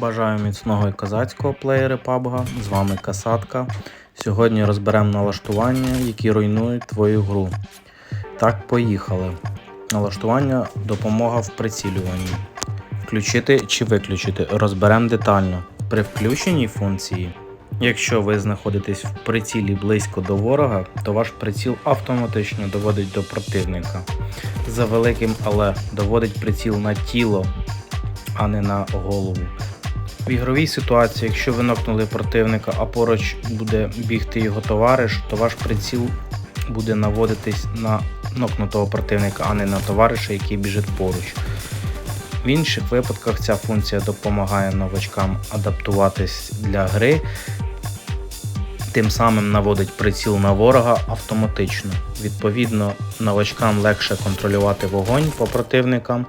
Бажаю міцного і козацького плеєри PUBG. З вами Касатка. Сьогодні розберемо налаштування, які руйнують твою гру. Так, поїхали. Налаштування допомога в прицілюванні. Включити чи виключити розберемо детально. При включеній функції, якщо ви знаходитесь в прицілі близько до ворога, то ваш приціл автоматично доводить до противника. За великим але доводить приціл на тіло, а не на голову. В ігровій ситуації, якщо ви нокнули противника, а поруч буде бігти його товариш, то ваш приціл буде наводитись на нокнутого противника, а не на товариша, який біжить поруч. В інших випадках ця функція допомагає новачкам адаптуватись для гри, тим самим наводить приціл на ворога автоматично. Відповідно, новачкам легше контролювати вогонь по противникам.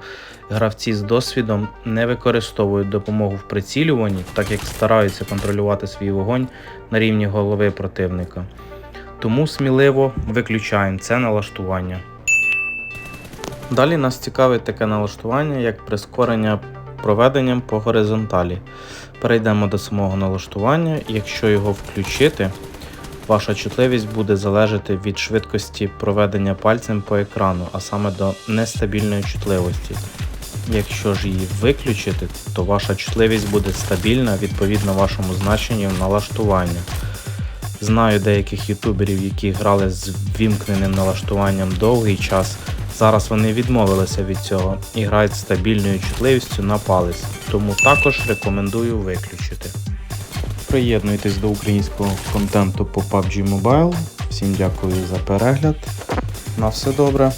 Гравці з досвідом не використовують допомогу в прицілюванні, так як стараються контролювати свій вогонь на рівні голови противника. Тому сміливо виключаємо це налаштування. Далі нас цікавить таке налаштування, як прискорення проведенням по горизонталі. Перейдемо до самого налаштування, якщо його включити, ваша чутливість буде залежати від швидкості проведення пальцем по екрану, а саме до нестабільної чутливості. Якщо ж її виключити, то ваша чутливість буде стабільна відповідно вашому значенню налаштування. Знаю деяких ютуберів, які грали з вімкненим налаштуванням довгий час. Зараз вони відмовилися від цього і грають стабільною чутливістю на палець, тому також рекомендую виключити. Приєднуйтесь до українського контенту по PUBG Mobile. Всім дякую за перегляд. На все добре.